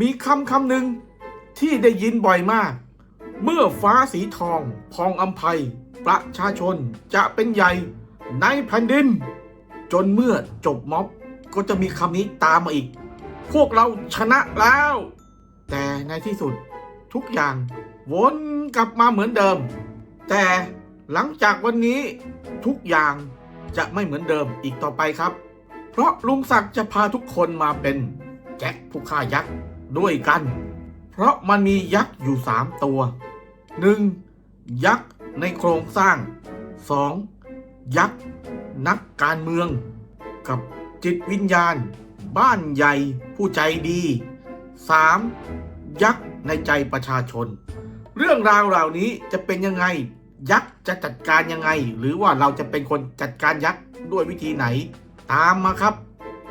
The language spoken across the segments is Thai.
มีคำคำหนึ่งที่ได้ยินบ่อยมาก เมื่อฟ้าสีทอง พองอัมภัย ประชาชนจะเป็นใหญ่ในแผ่นดิน จนเมื่อจบม็อบก็จะมีคำนี้ตามมาอีก พวกเราชนะแล้ว แต่ในที่สุดทุกอย่างวนกลับมาเหมือนเดิม แต่หลังจากวันนี้ทุกอย่างจะไม่เหมือนเดิมอีกต่อไปครับ เพราะลุงศักดิ์จะพาทุกคนมาเป็นแจ็คผู้ฆ่ายักษ์ ด้วยกัน เพราะมันมียักษ์อยู่สามตัว 1. ยักษ์ในโครงสร้าง 2. ยักษ์นักการเมือง กับจิตวิญญาณ บ้านใหญ่ผู้ใจดี 3. ยักษ์ในใจประชาชน เรื่องราวเหล่านี้จะเป็นยังไง ยักษ์จะจัดการยังไง หรือว่าเราจะเป็นคนจัดการยักษ์ด้วยวิธีไหน ตามมาครับ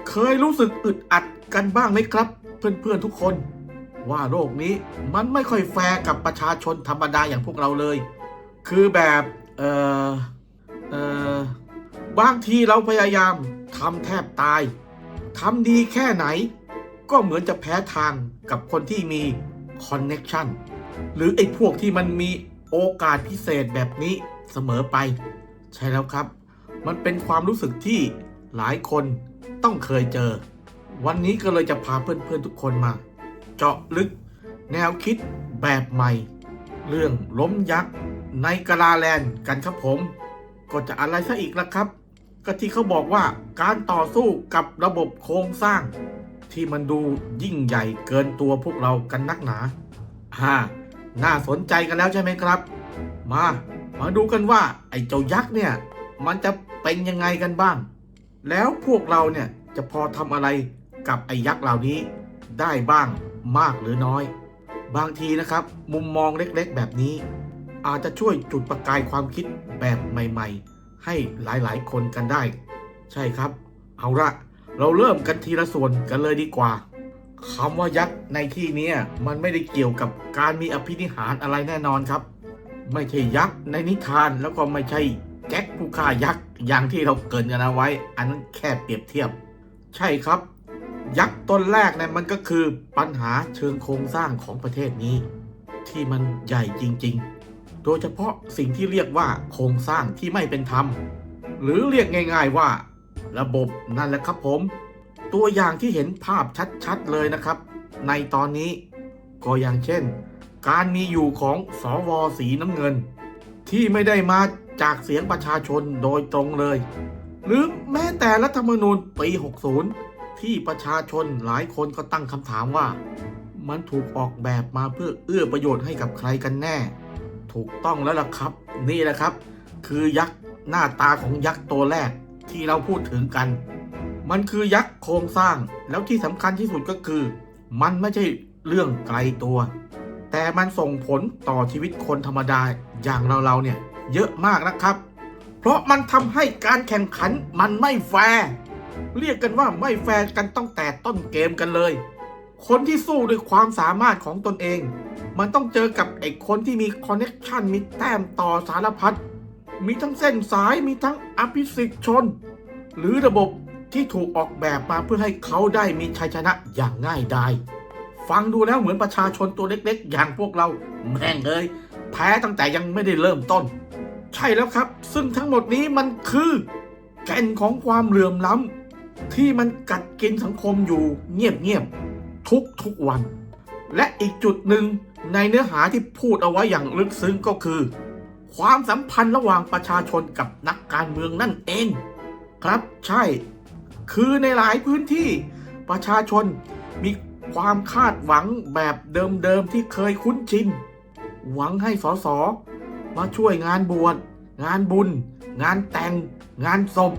เคยรู้สึกอึดอัดกันบ้างไหมครับ เพื่อนๆทุกคน ว่าโลกนี้มันไม่ค่อยแฟร์กับประชาชนธรรมดาอย่างพวกเราเลย คือแบบเออเออบางทีเราพยายามทำแทบตายทำดีแค่ไหน ก็เหมือนจะแพ้ทางกับคนที่มีคอนเน็ชันหรือไอ้พวกที่มันมีโอกาสพิเศษแบบนี้เสมอไป ใช่แล้วครับ มันเป็นความรู้สึกที่หลายคนต้องเคยเจอ วันนี้ก็เลยจะพาเพื่อนๆทุกคนมา เจาะลึกแนวคิดแบบใหม่ เรื่องล้มยักษ์ในกาลาแลนด์กันครับผม ก็จะอะไรซะอีกละครับ ก็ที่เขาบอกว่าการต่อสู้กับระบบโครงสร้าง ที่มันดูยิ่งใหญ่เกินตัวพวกเรากันนักหนาฮ่าน่าสนใจกันแล้วใช่ไหมครับ มา มาดูกันว่าไอ้เจ้ายักษ์เนี่ย มันจะเป็นยังไงกันบ้าง แล้วพวกเราเนี่ยจะพอทำอะไร กับไอ้ยักษ์เหล่านี้ได้บ้างมากหรือน้อย บางทีนะครับ มุมมองเล็กๆ แบบนี้ อาจจะช่วยจุดประกายความคิดแบบใหม่ ๆ ให้หลายๆ คนกันได้ ใช่ครับ เอาละเราเริ่มกันทีละส่วนกันเลยดีกว่าคำว่ายักษ์ในที่นี้มันไม่ได้เกี่ยวกับการมีอภินิหารอะไรแน่นอนครับ ไม่ใช่ยักษ์ในนิทานแล้วก็ไม่ใช่แจ็คผู้ฆ่ายักษ์อย่างที่เราเกินกันเอาไว้ อันนั้นแค่เปรียบเทียบ ใช่ครับ ยักษ์ต้นแรกเนี่ยมันก็คือปัญหาเชิงโครงสร้างของประเทศนี้ ที่มันใหญ่จริง ๆ โดยเฉพาะสิ่งที่เรียกว่าโครงสร้างที่ไม่เป็นธรรม หรือเรียกง่าย ๆว่า ระบบนั่นแหละครับผม ตัวอย่างที่เห็นภาพชัดๆเลยนะครับ ในตอนนี้ก็อย่างเช่น การมีอยู่ของสวสีน้ำเงิน ที่ไม่ได้มาจากเสียงประชาชนโดยตรงเลย หรือแม้แต่รัฐธรรมนูญปี 60 ที่ประชาชนหลายคนก็ตั้งคำถามว่า มันถูกออกแบบมาเพื่อเอื้อประโยชน์ให้กับใครกันแน่ ถูกต้องแล้วล่ะครับ นี่แหละครับ คือยักษ์หน้าตาของยักษ์ตัวแรกที่เราพูดถึงกัน มันคือยักษ์โครงสร้างแล้วที่สำคัญที่สุดก็คือ มันไม่ใช่เรื่องไกลตัว แต่มันส่งผลต่อชีวิตคนธรรมดาอย่างเราๆเนี่ยเยอะมากนะครับ เพราะมันทำให้การแข่งขันมันไม่แฟร์ เรียกกันว่าไม่แฟร์กันตั้งแต่ต้นเกมกันเลย คนที่สู้ด้วยความสามารถของตนเอง มันต้องเจอกับไอ้คนที่มีคอนเน็ชันมีแต้มต่อสารพัด มีทั้งเส้นสายมีทั้งอภิสิทธิ์ชน หรือระบบที่ถูกออกแบบมาเพื่อให้เขาได้มีชัยชนะอย่างง่ายดายฟังดูแล้วเหมือนประชาชนตัวเล็กๆ อย่างพวกเราแม่งเอ้ยแพ้ตั้งแต่ยังไม่ได้เริ่มต้น ใช่แล้วครับ ซึ่งทั้งหมดนี้มันคือ แก่นของความเหลื่อมล้ำ ที่มันกัดกินสังคมอยู่เงียบๆทุกทุกๆวัน และอีกจุดหนึ่งในเนื้อหาที่พูดเอาไว้อย่างลึกซึ้งก็คือ ความสัมพันธ์ระหว่างประชาชนกับนักการเมืองนั่นเอง ครับใช่ คือในหลายพื้นที่ประชาชนมีความคาดหวังแบบเดิมๆที่เคยคุ้นชิน หวังให้สสมาช่วยงานบวชงานบุญ งานแต่ง งานศพ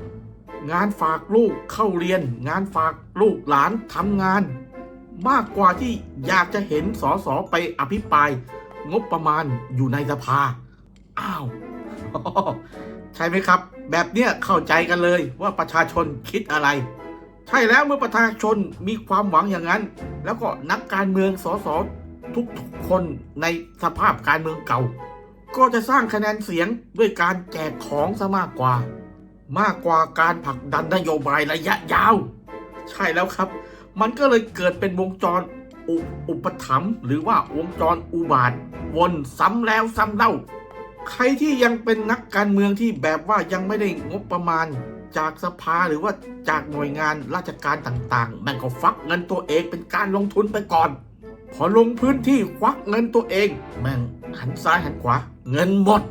งานฝากลูกเข้าเรียน งานฝากลูกหลานทำงาน มากกว่าที่อยากจะเห็นสสไปอภิปราย งบประมาณอยู่ในสภา อ้าว ใช่ไหมครับ แบบเนี้ยเข้าใจกันเลยว่าประชาชนคิดอะไร ใช่แล้วเมื่อประชาชนมีความหวังอย่างนั้น แล้วก็นักการเมืองสสทุกๆคนในสภาพการเมืองเก่า ก็จะสร้างคะแนนเสียงด้วยการแจกของซะมากกว่า มากกว่าการผลักดันนโยบายระยะยาว ใช่แล้วครับ มันก็เลยเกิดเป็นวงจรอุอุปถัมภ์หรือว่าวงจรอุบาทวนซ้ำแล้วซ้ำเล่า ใครที่ยังเป็นนักการเมืองที่แบบว่ายังไม่ได้งบประมาณจากสภาหรือว่าจากหน่วยงานราชการต่างๆแม่งก็ฟักเงินตัวเองเป็นการลงทุนไปก่อน พอลงพื้นที่ควักเงินตัวเอง แม่งหันซ้ายหันขวา เงินหมด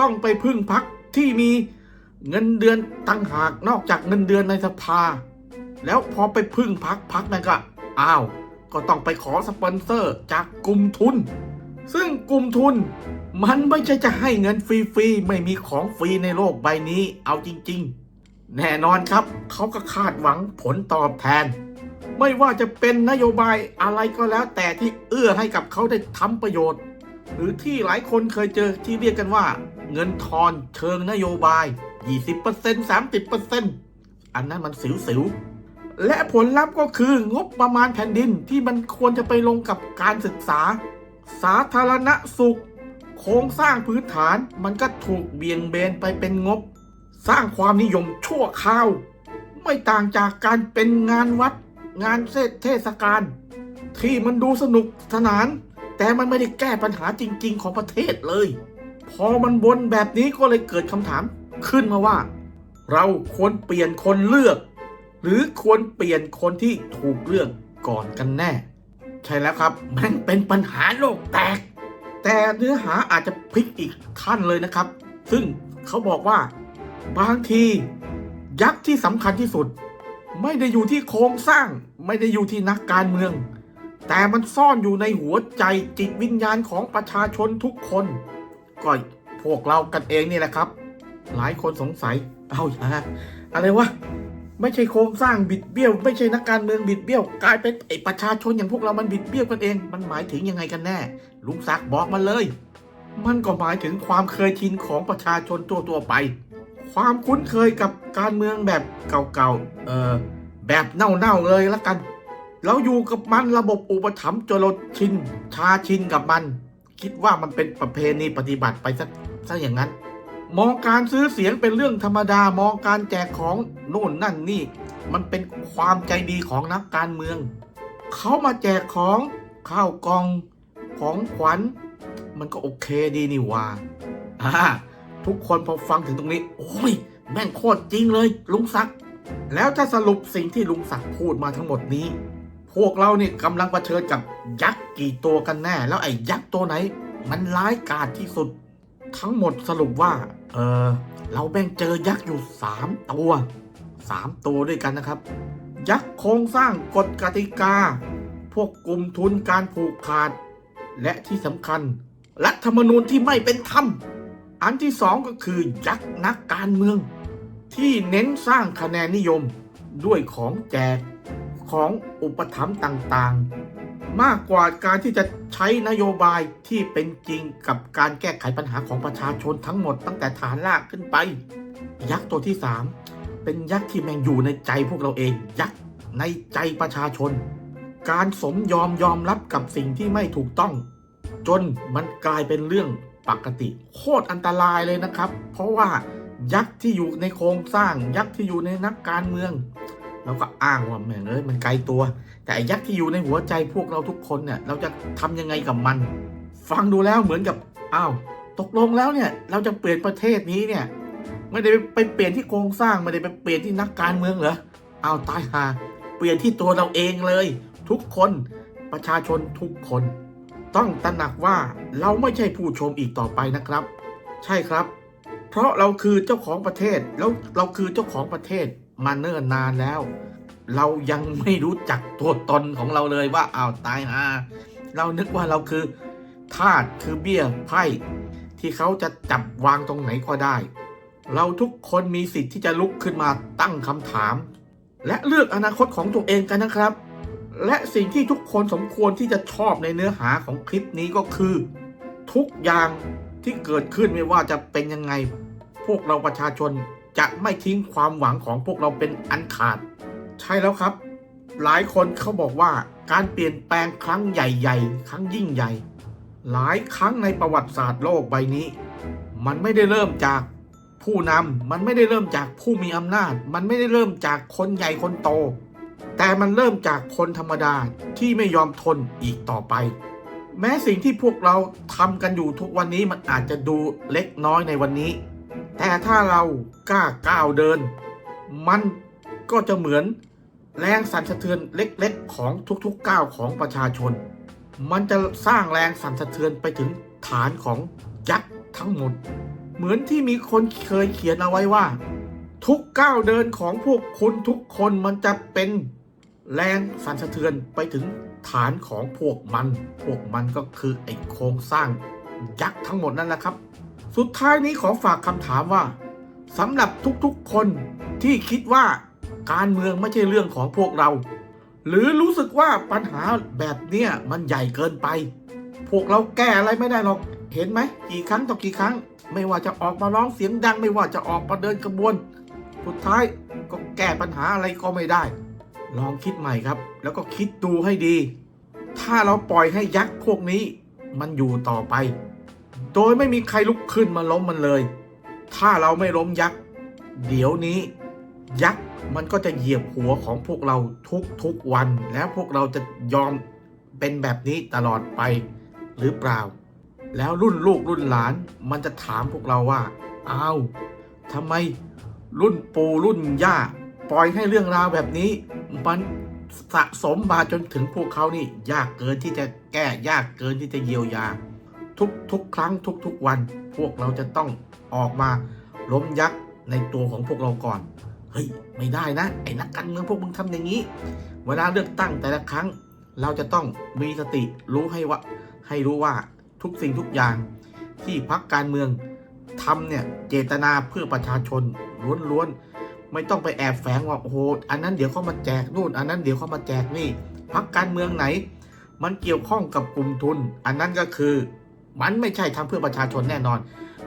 ต้องไปพึ่งพักที่มี เงินเดือนตั้งหากนอกจากเงินเดือนในสภา แล้วพอไปพึ่งพักพักนั่นก็อ้าว ก็ต้องไปขอสปอนเซอร์จากกลุ่มทุน ซึ่งกลุ่มทุน มันไม่ใช่จะให้เงินฟรีๆไม่มีของฟรีในโลกใบนี้เอาจริง ๆ แน่นอนครับเขาก็คาดหวังผลตอบแทน ไม่ว่าจะเป็นนโยบายอะไรก็แล้วแต่ที่เอื้อให้กับเขาได้ทำประโยชน์ หรือที่หลายคนเคยเจอที่เรียกกันว่า เงินทอนเชิงนโยบาย 20% 30%อันนั้นมันสิวๆ และผลลัพธ์ก็คืองบประมาณแผ่นดินที่มันควรจะไปลงกับการศึกษา สาธารณสุข โครงสร้างพื้นฐานมันก็ถูกเบี่ยงเบนไปเป็นงบ สร้างความนิยมชั่วคราว ไม่ต่างจากการเป็นงานวัด งานเทศกาลที่มันดูสนุกสนาน แต่มันไม่ได้แก้ปัญหาจริง ๆ ของประเทศเลย พอมันวนแบบนี้ก็เลยเกิดคำถาม ขึ้นมาว่า เราควรเปลี่ยนคนเลือก หรือควรเปลี่ยนคนที่ถูกเลือกก่อนกันแน่ ใช่แล้วครับมันเป็นปัญหาโลกแตก แต่เนื้อหาอาจจะพลิกอีกขั้นเลยนะครับ ซึ่งเขาบอกว่า บางทียักษ์ที่สำคัญที่สุด ไม่ได้อยู่ที่โครงสร้าง ไม่ได้อยู่ที่นักการเมือง แต่มันซ่อนอยู่ในหัวใจจิตวิญญาณของประชาชนทุกคนก็พวกเรากันเองนี่แหละครับ หลายคนสงสัย เอาอย่าอะไรวะ ไม่ใช่โครงสร้างบิดเบี้ยว ไม่ใช่นักการเมืองบิดเบี้ยว กลายเป็นไอประชาชนอย่างพวกเรามันบิดเบี้ยวกันเอง มันหมายถึงยังไงกันแน่ ลุงศักบอกมาเลย มันก็หมายถึงความเคยชินของประชาชนตัวตัวไป ความคุ้นเคยกับการเมืองแบบเก่าๆ เออแบบเน่าๆเลยละกัน เราอยู่กับมันระบบอุปถัมภ์จนเราชินชาชินกับมัน คิดว่ามันเป็นประเพณีปฏิบัติไปซะซะอย่างนั้น มองการซื้อเสียงเป็นเรื่องธรรมดามองการแจกของโน่นนั่นนี่ มันเป็นความใจดีของนักการเมือง เขามาแจกของข้าวกล่องของขวัญ มันก็โอเคดีนี่ว่าอ่าทุกคนพอฟังถึงตรงนี้ โอ้ย แม่งโคตรจริงเลย ลุงศักดิ์แล้วถ้าสรุปสิ่งที่ลุงศักดิ์พูดมาทั้งหมดนี้ พวกเราเนี่ยกำลังเผชิญกับยักษ์กี่ตัวกันแน่ แล้วไอ้ยักษ์ตัวไหน มันร้ายกาจที่สุด ทั้งหมดสรุปว่า เออเราแบ่งเจอยักษ์อยู่สามตัวสามตัวด้วยกันนะครับ ยักษ์โครงสร้างกฎกติกา พวกกลุ่มทุนการผูกขาด และที่สำคัญ รัฐธรรมนูญที่ไม่เป็นธรรม อันที่สองก็คือยักษ์นักการเมือง ที่เน้นสร้างคะแนนนิยมด้วยของแจกของอุปถัมภ์ต่างๆ มากกว่าการที่จะใช้นโยบายที่เป็นจริงกับการแก้ไขปัญหาของประชาชนทั้งหมดตั้งแต่ฐานรากขึ้นไป ยักษ์ตัวที่สามเป็นยักษ์ที่แมงอยู่ในใจพวกเราเอง ยักษ์ในใจประชาชน การสมยอมยอมรับกับสิ่งที่ไม่ถูกต้อง จนมันกลายเป็นเรื่องปกติ โคตรอันตรายเลยนะครับ เพราะว่ายักษ์ที่อยู่ในโครงสร้าง ยักษ์ที่อยู่ในนักการเมือง เราก็อ้างว่าแม่งเอ้ยมันไกลตัว แต่ยักษ์ที่อยู่ในหัวใจพวกเราทุกคนเนี่ยเราจะทำยังไงกับมัน ฟังดูแล้วเหมือนกับอ้าวตกลงแล้วเนี่ย เราจะเปลี่ยนประเทศนี้เนี่ยไม่ได้ไปเปลี่ยนที่โครงสร้างไม่ได้ไปเปลี่ยนที่นักการเมืองเหรออ้าวตายหา เปลี่ยนที่ตัวเราเองเลย ทุกคนประชาชนทุกคน ต้องตระหนักว่าเราไม่ใช่ผู้ชมอีกต่อไปนะครับ ใช่ครับ เพราะเราคือเจ้าของประเทศแล้วเราคือเจ้าของประเทศ มาเนิ่นนานแล้ว เรายังไม่รู้จักตัวตนของเราเลยว่าอ้าวตายฮาเรานึกว่าเราคือทาสคือเบี้ยไพ่ที่เขาจะจับวางตรงไหนก็ได้ เราทุกคนมีสิทธิ์ที่จะลุกขึ้นมาตั้งคำถาม และเลือกอนาคตของตัวเองกันนะครับ และสิ่งที่ทุกคนสมควรที่จะชอบในเนื้อหาของคลิปนี้ก็คือ ทุกอย่างที่เกิดขึ้นไม่ว่าจะเป็นยังไง พวกเราประชาชน จะไม่ทิ้งความหวังของพวกเราเป็นอันขาด ใช่แล้วครับ หลายคนเขาบอกว่าการเปลี่ยนแปลงครั้งใหญ่ๆ ครั้งยิ่งใหญ่ หลายครั้งในประวัติศาสตร์โลกใบนี้ มันไม่ได้เริ่มจากผู้นำมันไม่ได้เริ่มจากผู้มีอำนาจ มันไม่ได้เริ่มจากคนใหญ่คนโต แต่มันเริ่มจากคนธรรมดาที่ไม่ยอมทนอีกต่อไป แม้สิ่งที่พวกเราทำกันอยู่ทุกวันนี้มันอาจจะดูเล็กน้อยในวันนี้ แต่ถ้าเรากล้าก้าวเดิน มันก็จะเหมือนแรงสั่นสะเทือนเล็กๆ ของทุกๆก้าวของประชาชน มันจะสร้างแรงสั่นสะเทือนไปถึงฐานของยักษ์ทั้งหมด เหมือนที่มีคนเคยเขียนเอาไว้ว่า ทุกก้าวเดินของพวกคุณทุกคนมันจะเป็นแรงสั่นสะเทือนไปถึงฐานของพวกมัน พวกมันก็คือไอโครงสร้างยักษ์ทั้งหมดนั่นแหละครับ สุดท้ายนี้ขอฝากคำถามว่าสำหรับทุกๆคนที่คิดว่าการเมืองไม่ใช่เรื่องของพวกเรา หรือรู้สึกว่าปัญหาแบบเนี้ยมันใหญ่เกินไป พวกเราแก้อะไรไม่ได้หรอก เห็นไหมกี่ครั้งต่อกี่ครั้ง ไม่ว่าจะออกมาร้องเสียงดัง ไม่ว่าจะออกมาเดินกระบวน สุดท้ายก็แก้ปัญหาอะไรก็ไม่ได้ ลองคิดใหม่ครับ แล้วก็คิดดูให้ดี ถ้าเราปล่อยให้ยักษ์พวกนี้มันอยู่ต่อไป โดยไม่มีใครลุกขึ้นมาล้มมันเลย ถ้าเราไม่ล้มยักษ์ เดี๋ยวนี้ ยักษ์มันก็จะเหยียบหัวของพวกเราทุกทุกๆวัน แล้วพวกเราจะยอมเป็นแบบนี้ตลอดไปหรือเปล่า แล้วรุ่นลูกรุ่นหลานมันจะถามพวกเราว่า อ้าวทำไมรุ่นปู่รุ่นย่า ปล่อยให้เรื่องราวแบบนี้ มันสะสมมาจนถึงพวกเขานี่ ยากเกินที่จะแก้ยากเกินที่จะเยียวยา ทุกทุกครั้งทุกทุกวัน พวกเราจะต้องออกมาล้มยักษ์ในตัวของพวกเราก่อน เฮ้ย ไม่ได้นะ ไอ้นักการเมืองพวกมึงทำอย่างนี้ เวลาเลือกตั้งแต่ละครั้ง เราจะต้องมีสติรู้ให้ว่า ให้รู้ว่าทุกสิ่งทุกอย่าง ที่พักการเมืองทำเนี่ยเจตนาเพื่อประชาชนล้วนๆไม่ต้องไปแอบแฝงว่าโอ้โหอันนั้นเดี๋ยวเขามาแจกนู่น อันนั้นเดี๋ยวเขามาแจกนี่พักการเมืองไหน มันเกี่ยวข้องกับกลุ่มทุน อันนั้นก็คือ มันไม่ใช่ทำเพื่อประชาชนแน่นอน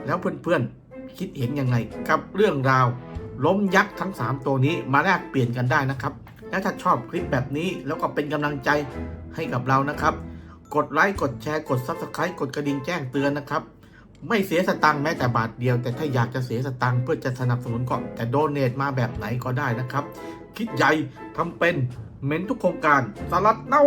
แล้วเพื่อนๆคิดเห็นยังไงกับเรื่องราวล้มยักษ์ทั้ง 3 ตัวนี้มาแลกเปลี่ยนกันได้นะครับ และถ้าชอบคลิปแบบนี้แล้วก็เป็นกำลังใจให้กับเรานะครับ กดไลค์กดแชร์กด Subscribe กดกระดิ่งแจ้งเตือนนะครับ ไม่เสียสตังค์แม้แต่บาทเดียว แต่ถ้าอยากจะเสียสตังค์เพื่อจะสนับสนุนก็แต่โดเนทมาแบบไหนก็ได้นะครับ คิดใหญ่ทำเป็นเม้นทุกโครงการสลัดเน่า